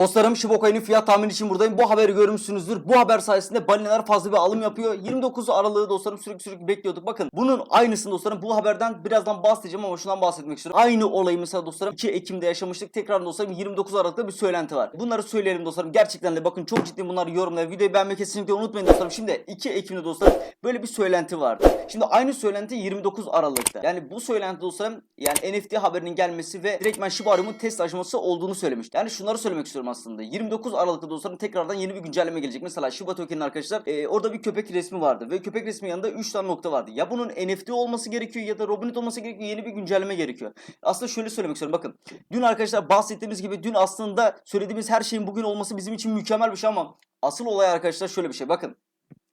Dostlarım Shiba fiyat tahmini için buradayım. Bu haberi görmüşsünüzdür. Bu haber sayesinde balinalar fazla bir alım yapıyor. 29 Aralık'ı dostlarım sürekli sürekli bekliyorduk. Bakın bunun aynısını dostlarım bu haberden birazdan bahsedeceğim ama şundan bahsetmek istiyorum. Aynı olayı mesela dostlarım 2 Ekim'de yaşamıştık. Tekrar dostlarım 29 Aralık'ta bir söylenti var. Bunları söyleyelim dostlarım. Gerçekten de bakın çok ciddi bunları yorumlayın. Videoyu beğenmeyi kesinlikle unutmayın dostlarım. Şimdi 2 Ekim'de dostlarım böyle bir söylenti vardı. Şimdi aynı söylenti 29 Aralık'ta. Yani bu söylenti dostlarım yani NFT haberinin gelmesi ve direktmen Shiba Inu'nun test aşaması olduğunu söylemişti. Yani şunları söylemek istiyorum aslında. 29 Aralık'ta dostlarım tekrardan yeni bir güncelleme gelecek. Mesela Shiba Token'in arkadaşlar e, orada bir köpek resmi vardı ve köpek resmi yanında 3 tane nokta vardı. Ya bunun NFT olması gerekiyor ya da Robinhood olması gerekiyor. Yeni bir güncelleme gerekiyor. Aslında şöyle söylemek istiyorum. Bakın dün arkadaşlar bahsettiğimiz gibi dün aslında söylediğimiz her şeyin bugün olması bizim için mükemmel bir şey ama asıl olay arkadaşlar şöyle bir şey. Bakın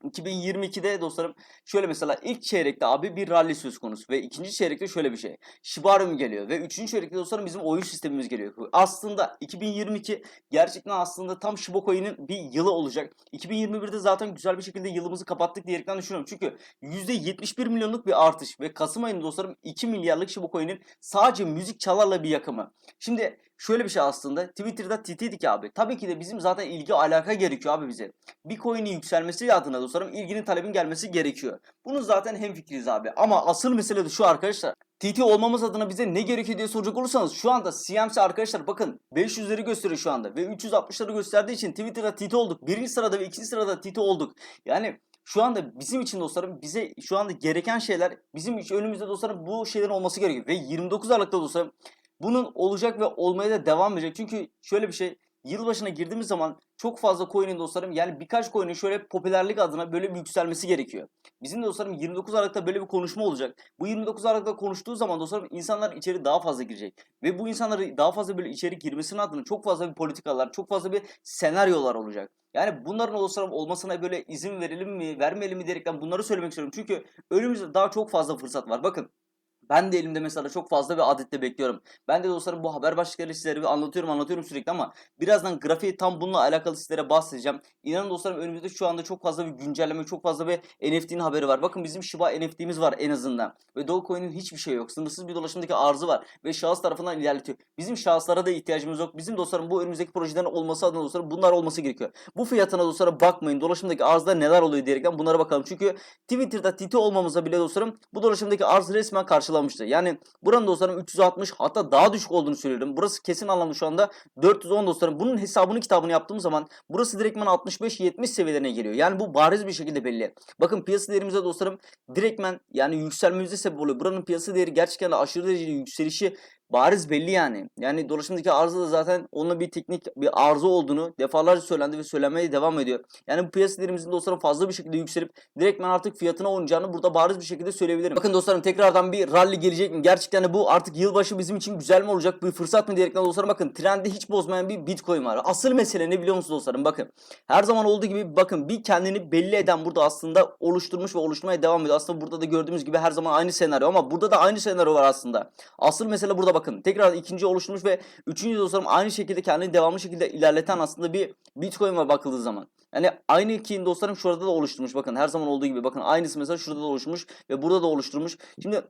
2022'de dostlarım şöyle mesela ilk çeyrekte abi bir rally söz konusu ve ikinci çeyrekte şöyle bir şey. Shiba Inu geliyor ve üçüncü çeyrekte dostlarım bizim oyun sistemimiz geliyor. Aslında 2022 gerçekten aslında tam Shiba Coin'in bir yılı olacak. 2021'de zaten güzel bir şekilde yılımızı kapattık diyerekten düşünüyorum. Çünkü %71 milyonluk bir artış ve Kasım ayında dostlarım 2 milyarlık Shiba Coin'in sadece müzik çalarla bir yakımı. Şimdi şöyle bir şey aslında Twitter'da titiydik abi. Tabii ki de bizim zaten ilgi alaka gerekiyor abi bize. Bir coin'in yükselmesi adına dostlarım ilginin talebin gelmesi gerekiyor. Bunun zaten hemfikiriz abi. Ama asıl mesele de şu arkadaşlar. TT olmamız adına bize ne gerekiyor diye soracak olursanız şu anda CMC arkadaşlar bakın 500'leri gösteriyor şu anda ve 360'ları gösterdiği için Twitter'da TT olduk. Birinci sırada ve ikinci sırada TT olduk. Yani şu anda bizim için dostlarım bize şu anda gereken şeyler bizim önümüzde dostlarım bu şeylerin olması gerekiyor. Ve 29 Aralık'ta dostlarım bunun olacak ve olmaya da devam edecek. Çünkü şöyle bir şey yılbaşına girdiğimiz zaman çok fazla coin'in dostlarım yani birkaç coin'in şöyle popülerlik adına böyle bir yükselmesi gerekiyor. Bizim dostlarım 29 Aralık'ta böyle bir konuşma olacak. Bu 29 Aralık'ta konuştuğu zaman dostlarım insanlar içeri daha fazla girecek. Ve bu insanları daha fazla böyle içeri girmesinin adına çok fazla bir politikalar, çok fazla bir senaryolar olacak. Yani bunların dostlarım olmasına böyle izin verelim mi, vermeyelim mi diyerekten bunları söylemek istiyorum. Çünkü önümüzde daha çok fazla fırsat var. Bakın ben de elimde mesela çok fazla bir adette bekliyorum. Ben de dostlarım bu haber başlıkları sizlere anlatıyorum anlatıyorum sürekli ama birazdan grafiği tam bununla alakalı sizlere bahsedeceğim. İnanın dostlarım önümüzde şu anda çok fazla bir güncelleme, çok fazla bir NFT'nin haberi var. Bakın bizim Shiba NFT'miz var en azından. Ve Dogecoin'in hiçbir şey yok. Sınırsız bir dolaşımdaki arzı var. Ve şahıs tarafından ilerletiyor. Bizim şahıslara da ihtiyacımız yok. Bizim dostlarım bu önümüzdeki projelerin olması adına dostlarım bunlar olması gerekiyor. Bu fiyatına dostlarım bakmayın. Dolaşımdaki arzda neler oluyor diyerekten bunlara bakalım. Çünkü Twitter'da titi olmamıza bile dostlarım bu dolaşımdaki arz resmen karşılamıştı. Yani buranın dostlarım 360 hatta daha düşük olduğunu söylüyorum. Burası kesin anlamda şu anda 410 dostlarım. Bunun hesabını kitabını yaptığım zaman burası direktmen 65-70 seviyelerine geliyor. Yani bu bariz bir şekilde belli. Bakın piyasa değerimize dostlarım direktmen yani yükselmemize sebep oluyor. Buranın piyasa değeri gerçekten de aşırı derecede yükselişi bariz belli yani. Yani dolaşımdaki arzı da zaten onunla bir teknik bir arıza olduğunu defalarca söylendi ve söylenmeye devam ediyor. Yani bu piyasa dostlarım fazla bir şekilde yükselip direktmen artık fiyatına oynayacağını burada bariz bir şekilde söyleyebilirim. Bakın dostlarım tekrardan bir rally gelecek mi? Gerçekten de bu artık yılbaşı bizim için güzel mi olacak? Bir fırsat mı diyerekten dostlarım bakın trendi hiç bozmayan bir bitcoin var. Asıl mesele ne biliyor musunuz dostlarım? Bakın her zaman olduğu gibi bakın bir kendini belli eden burada aslında oluşturmuş ve oluşturmaya devam ediyor. Aslında burada da gördüğümüz gibi her zaman aynı senaryo ama burada da aynı senaryo var aslında. Asıl mesele burada bakın. Tekrar ikinci oluşturmuş ve üçüncü dostlarım aynı şekilde kendini devamlı şekilde ilerleten aslında bir Bitcoin var bakıldığı zaman. Yani aynı kin dostlarım şurada da oluşturmuş. Bakın her zaman olduğu gibi bakın aynısı mesela şurada da oluşmuş ve burada da oluşturmuş. Şimdi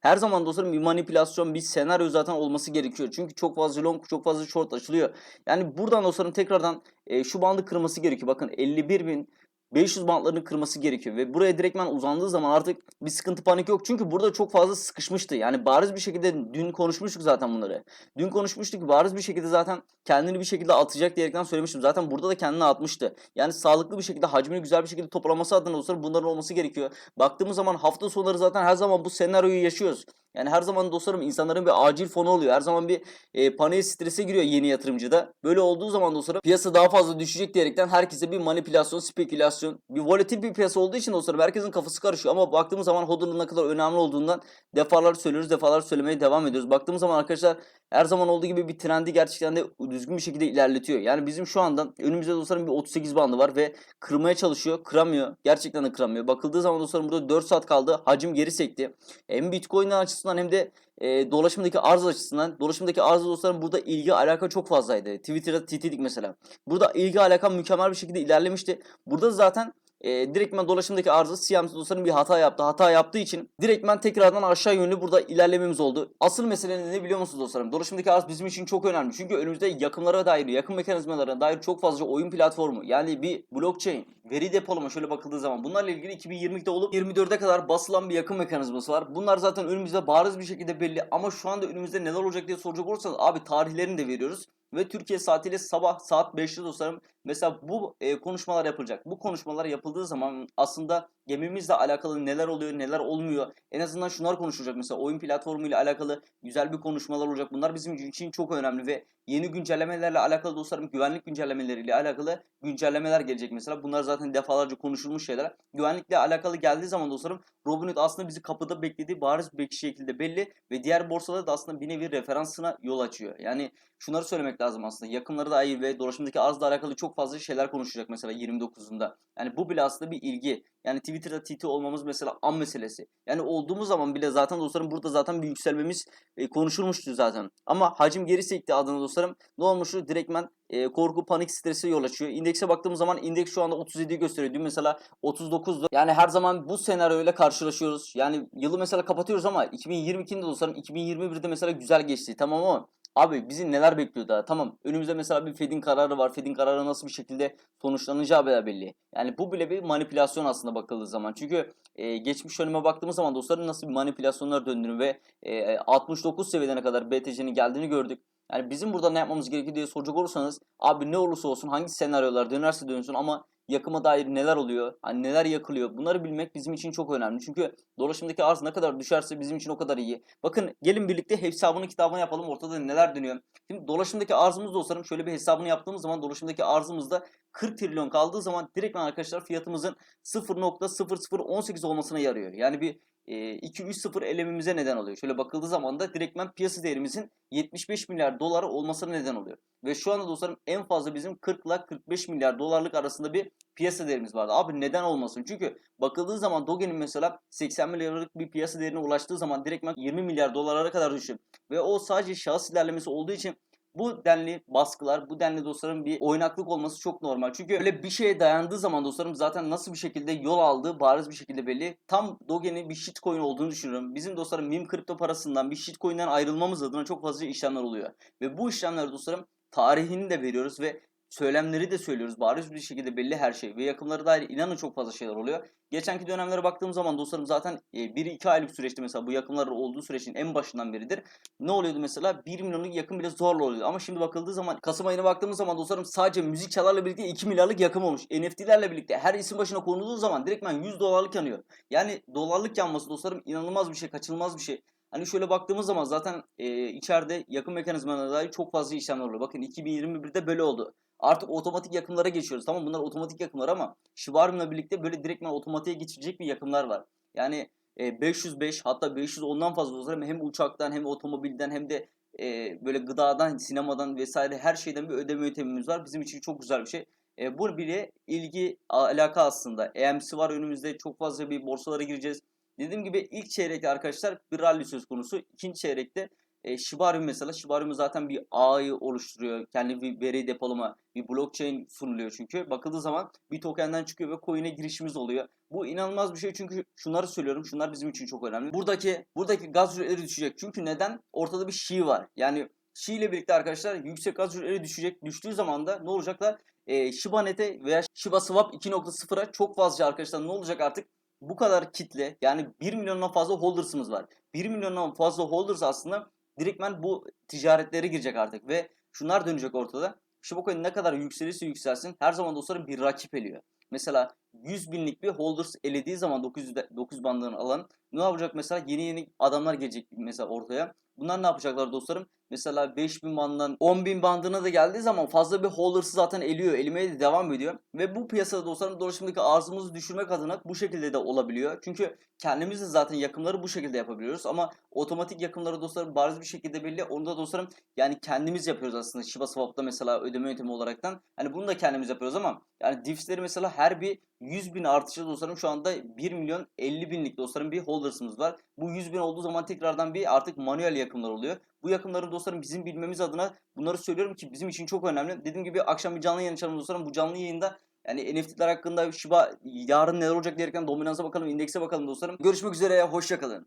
her zaman dostlarım bir manipülasyon, bir senaryo zaten olması gerekiyor. Çünkü çok fazla long, çok fazla short açılıyor. Yani buradan dostlarım tekrardan e, şu bandı kırması gerekiyor. Bakın 51 bin 500 bantlarını kırması gerekiyor ve buraya direktmen uzandığı zaman artık bir sıkıntı panik yok. Çünkü burada çok fazla sıkışmıştı. Yani bariz bir şekilde dün konuşmuştuk zaten bunları. Dün konuşmuştuk bariz bir şekilde zaten kendini bir şekilde atacak diyerekten söylemiştim. Zaten burada da kendini atmıştı. Yani sağlıklı bir şekilde hacmini güzel bir şekilde toplaması adına dostlarım bunların olması gerekiyor. Baktığımız zaman hafta sonları zaten her zaman bu senaryoyu yaşıyoruz. Yani her zaman dostlarım insanların bir acil fonu oluyor. Her zaman bir e, paniğe strese giriyor yeni yatırımcıda. Böyle olduğu zaman dostlarım piyasa daha fazla düşecek diyerekten herkese bir manipülasyon, spekülasyon, bir volatil bir piyasa olduğu için dostlarım herkesin kafası karışıyor. Ama baktığımız zaman hodl'un ne kadar önemli olduğundan defalarca söylüyoruz, defalarca söylemeye devam ediyoruz. Baktığımız zaman arkadaşlar her zaman olduğu gibi bir trendi gerçekten de düzgün bir şekilde ilerletiyor. Yani bizim şu anda önümüzde dostlarım bir 38 bandı var ve kırmaya çalışıyor, kıramıyor. Gerçekten de kıramıyor. Bakıldığı zaman dostlarım burada 4 saat kaldı. Hacim geri sekti. Hem Bitcoin'in açısından hem de e, dolaşımdaki arz açısından dolaşımdaki arz dostlarım burada ilgi alaka çok fazlaydı. Twitter'da titredik mesela. Burada ilgi alaka mükemmel bir şekilde ilerlemişti. Burada zaten e, direktmen dolaşımdaki arzı CMC dostlarım bir hata yaptı. Hata yaptığı için direktmen tekrardan aşağı yönlü burada ilerlememiz oldu. Asıl mesele ne biliyor musunuz dostlarım? Dolaşımdaki arz bizim için çok önemli. Çünkü önümüzde yakınlara dair, yakın mekanizmalara dair çok fazla oyun platformu yani bir blockchain, veri depolama şöyle bakıldığı zaman bunlarla ilgili 2022'de olup 24'e kadar basılan bir yakın mekanizması var. Bunlar zaten önümüzde bariz bir şekilde belli ama şu anda önümüzde neler olacak diye soracak olursanız abi tarihlerini de veriyoruz. Ve Türkiye saatiyle sabah saat 5'te dostlarım mesela bu e, konuşmalar yapılacak. Bu konuşmalar yapıldığı zaman aslında gemimizle alakalı neler oluyor neler olmuyor. En azından şunlar konuşulacak mesela oyun platformu ile alakalı güzel bir konuşmalar olacak. Bunlar bizim için çok önemli ve yeni güncellemelerle alakalı dostlarım güvenlik güncellemeleriyle alakalı güncellemeler gelecek mesela. Bunlar zaten defalarca konuşulmuş şeyler. Güvenlikle alakalı geldiği zaman dostlarım Robinhood aslında bizi kapıda beklediği bariz bir şekilde belli ve diğer borsalar da aslında bir nevi referansına yol açıyor. Yani şunları söylemek lazım aslında. Yakınları da iyi ve dolaşımdaki arzla alakalı çok fazla şeyler konuşacak mesela 29'unda. Yani bu bile aslında bir ilgi. Yani Twitter'da TT olmamız mesela an meselesi. Yani olduğumuz zaman bile zaten dostlarım burada zaten bir yükselmemiz e, konuşulmuştu zaten. Ama hacim geri sekti adına dostlarım. Ne olmuştu? Direktmen e, korku, panik, stresi yol açıyor. İndekse baktığımız zaman indeks şu anda 37 gösteriyor. Dün mesela 39'du. Yani her zaman bu senaryoyla karşılaşıyoruz. Yani yılı mesela kapatıyoruz ama 2022'de dostlarım 2021'de mesela güzel geçti. Tamam ama Abi bizi neler bekliyor daha? Tamam önümüzde mesela bir Fed'in kararı var. Fed'in kararı nasıl bir şekilde sonuçlanacağı bile belli. Yani bu bile bir manipülasyon aslında bakıldığı zaman. Çünkü e, geçmiş döneme baktığımız zaman dostlarım nasıl bir manipülasyonlar döndüğünü ve e, 69 seviyene kadar BTC'nin geldiğini gördük. Yani bizim burada ne yapmamız gerekiyor diye soracak olursanız abi ne olursa olsun hangi senaryolar dönerse dönsün ama yakıma dair neler oluyor, hani neler yakılıyor bunları bilmek bizim için çok önemli. Çünkü dolaşımdaki arz ne kadar düşerse bizim için o kadar iyi. Bakın gelin birlikte hesabını kitabını yapalım ortada neler dönüyor. Şimdi dolaşımdaki arzımız dostlarım şöyle bir hesabını yaptığımız zaman dolaşımdaki arzımızda 40 trilyon kaldığı zaman direktmen arkadaşlar fiyatımızın 0.0018 olmasına yarıyor. Yani bir 2-3-0 elemimize neden oluyor. Şöyle bakıldığı zaman da direktmen piyasa değerimizin 75 milyar dolar olmasına neden oluyor. Ve şu anda dostlarım en fazla bizim 40 ile 45 milyar dolarlık arasında bir piyasa değerimiz vardı. Abi neden olmasın? Çünkü bakıldığı zaman Doge'nin mesela 80 milyarlık bir piyasa değerine ulaştığı zaman direktmen 20 milyar dolara kadar düşüyor. Ve o sadece şahıs ilerlemesi olduğu için bu denli baskılar, bu denli dostlarım bir oynaklık olması çok normal. Çünkü öyle bir şeye dayandığı zaman dostlarım zaten nasıl bir şekilde yol aldığı bariz bir şekilde belli. Tam Doge'nin bir shitcoin olduğunu düşünüyorum. Bizim dostlarım meme kripto parasından bir shitcoin'den ayrılmamız adına çok fazla işlemler oluyor. Ve bu işlemler dostlarım tarihini de veriyoruz ve söylemleri de söylüyoruz. Bariz bir şekilde belli her şey. Ve yakınlara dair inanın çok fazla şeyler oluyor. Geçenki dönemlere baktığım zaman dostlarım zaten 1-2 aylık süreçte mesela bu yakınlar olduğu sürecin en başından beridir. Ne oluyordu mesela? 1 milyonluk yakın bile zorla oluyordu. Ama şimdi bakıldığı zaman Kasım ayına baktığımız zaman dostlarım sadece müzik çalarla birlikte 2 milyarlık yakın olmuş. NFT'lerle birlikte her isim başına konulduğu zaman direktmen 100 dolarlık yanıyor. Yani dolarlık yanması dostlarım inanılmaz bir şey, kaçınılmaz bir şey. Hani şöyle baktığımız zaman zaten e, içeride yakın mekanizmalarına dair çok fazla işlemler oluyor. Bakın 2021'de böyle oldu. Artık otomatik yakımlara geçiyoruz. Tamam bunlar otomatik yakımlar ama Shibarium'la birlikte böyle direktmen otomatiğe geçecek bir yakımlar var. Yani e, 505 hatta 510'dan fazla olsa hem uçaktan hem otomobilden hem de e, böyle gıdadan, sinemadan vesaire her şeyden bir ödeme yöntemimiz var. Bizim için çok güzel bir şey. E, bu bile ilgi alaka aslında. EMC var önümüzde çok fazla bir borsalara gireceğiz. Dediğim gibi ilk çeyrekte arkadaşlar bir rally söz konusu. İkinci çeyrekte e, Shibarium mesela Shibarium zaten bir ağıyı oluşturuyor. Kendi bir veri depolama, bir blockchain sunuluyor çünkü. Bakıldığı zaman bir tokenden çıkıyor ve coin'e girişimiz oluyor. Bu inanılmaz bir şey çünkü şunları söylüyorum. Şunlar bizim için çok önemli. Buradaki buradaki gaz ücretleri düşecek. Çünkü neden? Ortada bir Shi var. Yani Shi ile birlikte arkadaşlar yüksek gaz ücretleri düşecek. Düştüğü zaman da ne olacaklar? E, Shiba Net'e veya Shiba Swap 2.0'a çok fazla arkadaşlar ne olacak artık? Bu kadar kitle yani 1 milyondan fazla holders'ımız var. 1 milyondan fazla holders aslında direktmen bu ticaretlere girecek artık ve şunlar dönecek ortada. Shiba ne kadar yükselirse yükselsin her zaman dostlarım bir rakip eliyor. Mesela 100 binlik bir holders elediği zaman 900, 9 bandını alan ne yapacak mesela yeni yeni adamlar gelecek mesela ortaya. Bunlar ne yapacaklar dostlarım? Mesela 5000 bandından 10.000 bandına da geldiği zaman fazla bir holder'sı zaten eliyor. Elimeye de devam ediyor. Ve bu piyasada dostlarım dolaşımdaki arzımızı düşürmek adına bu şekilde de olabiliyor. Çünkü kendimiz de zaten yakımları bu şekilde yapabiliyoruz. Ama otomatik yakımları dostlarım bariz bir şekilde belli. Onu da dostlarım yani kendimiz yapıyoruz aslında. Shiba Swap'ta mesela ödeme yöntemi olaraktan. Hani bunu da kendimiz yapıyoruz ama yani diffs'leri mesela her bir 100 bin artışı dostlarım şu anda 1 milyon 50 binlik dostlarım bir holders'ımız var. Bu 100 bin olduğu zaman tekrardan bir artık manuel yakımlar oluyor. Bu yakımları dostlarım bizim bilmemiz adına bunları söylüyorum ki bizim için çok önemli. Dediğim gibi akşam bir canlı yayın açalım dostlarım. Bu canlı yayında Yani NFT'ler hakkında Shiba yarın neler olacak diyerekten dominansa bakalım, indekse bakalım dostlarım. Görüşmek üzere, hoşçakalın.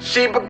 Shiba